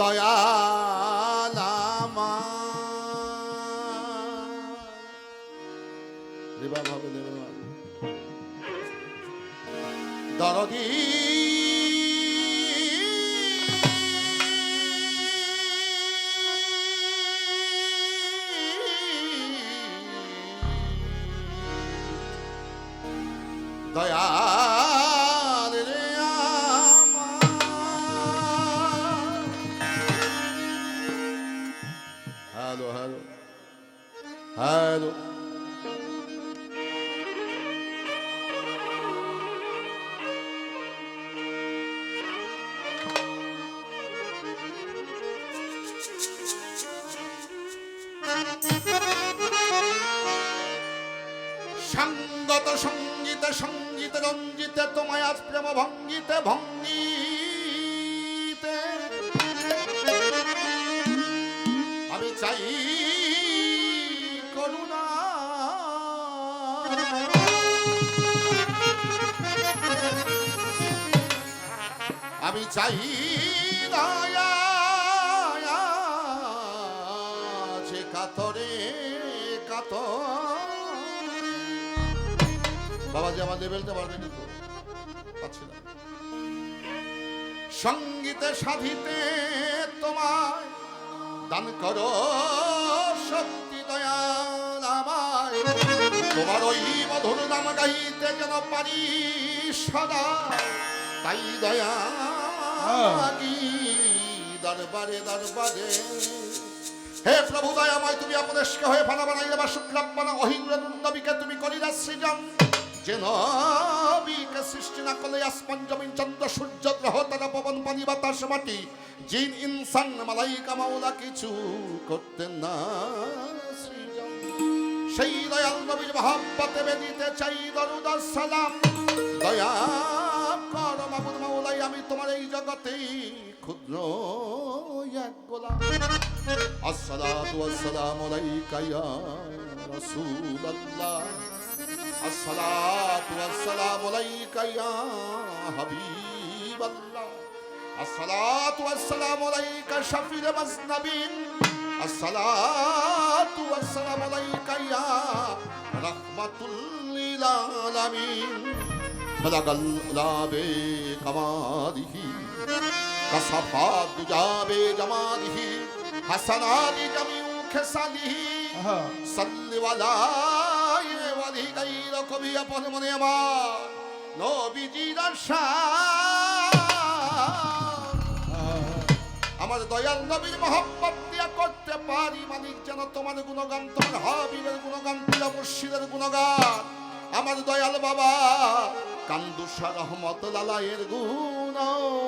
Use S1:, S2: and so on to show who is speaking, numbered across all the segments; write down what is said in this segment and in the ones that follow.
S1: দয়ালামা ভাবে। দরদি। দয়াল সঙ্গীতে সঙ্গীতে রঞ্জিতে তোমায় আজ প্রেম ভঙ্গিতে ভঙ্গিতে। আমি চাই করুণা। আমি চাই দয়া। বাবা যে আমার লেভেলটা বাড়বে কিন্তু পাচ্ছি না। সঙ্গীতে সাধিতে তোমায় দান করো শক্তি দয়াল আমায়। তোমার ওই মধুর নাম গাইতে যেন পারি সদা। তাই দয়া দরবারে দরবারে। হে প্রভু দয়াময় তুমি অপদেশকে হয়ে ফানা বানাইলে বা শুক্রাপনা অহিংর নবীকে তুমি করি করিলা সৃজন। যে নবীকে সৃষ্টি না করলে আসমান, জমিন, চন্দ্র, সূর্য, গ্রহ, তারা পবন, পানি, বাতাস, মাটি, জিন, ইনসান, মালাইকা, মাওলা কিছু করতেন না সেই দয়াল নবীর মহাব্বতে বেদিতে চাই দরুদ সালাম। দয়া কর মাবুদ মাওলাই, আমি তোমার এই জগতে ক্ষুদ্র এক গোলাম। আসসালাতু ওয়াসসালামু আলাইকা ইয়া রাসূলুল্লাহ। الصلاة والسلام عليك يا حبيب الله الصلاة والسلام عليك شفيع المذنبين الصلاة والسلام عليك يا رحمة للعالمين بلغ الأولى بكماله كصفى الدجى بجماله حسنات جميع خصاله صل ولا সর্বাধিকারী রকবি আপন মনে আমার। নবীজির আমার দয়াল নবীর মহব্বত দিয়া করতে পারি মানিক যেন তোমার গুণগান, তোমার হাবিবের গুণগান পিলা মুর্শিদের গুণগান। আমার দয়াল বাবা, কান্দুসা রহমত লালায়ের গুণগান।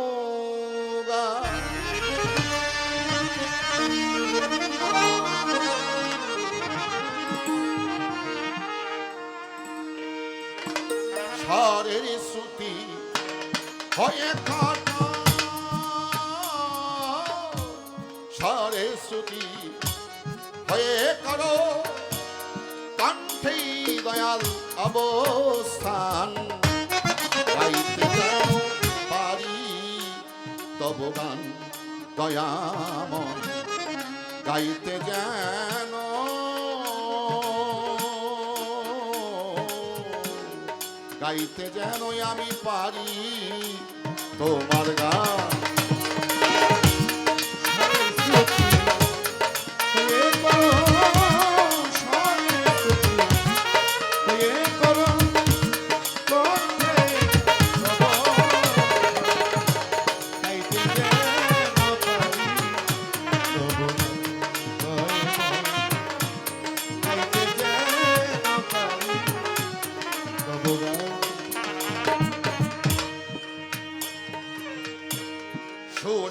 S1: স্বরের শ্রুতি হয়ে স্বরের শ্রুতি হয়ে করো। কণ্ঠেই দয়াল অবস্থান। পারি তব গান দয়ামন গাইতে যেন গাইতে যেন আমি পারি তোমার গান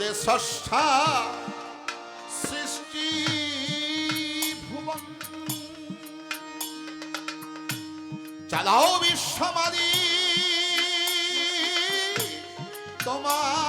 S1: সুরে ষষ্ঠা সৃষ্টি ভুবন। চালাও বিশ্বমাদি তোমার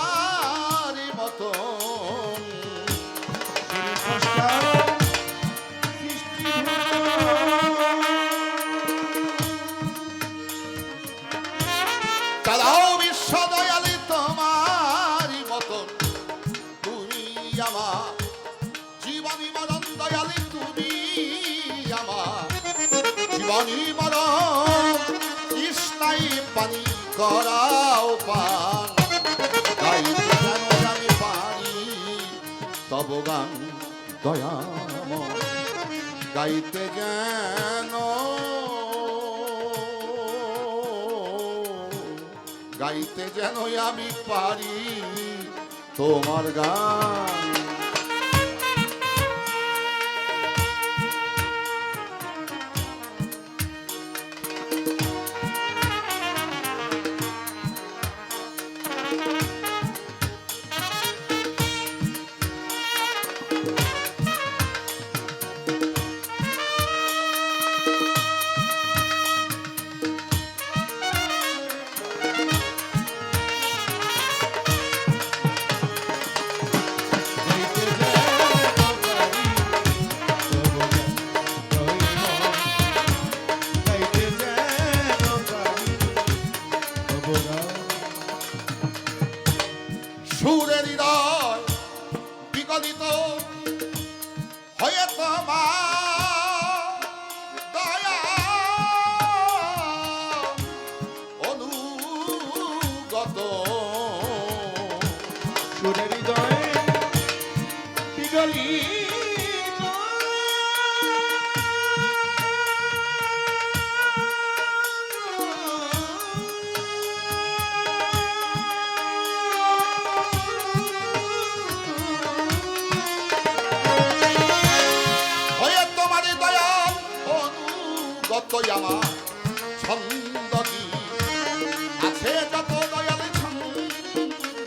S1: করাও পান তাই আমি পারি, তব গান দয়াম গাইতে যেন গাইতে যেন আমি পারি, তোমার গান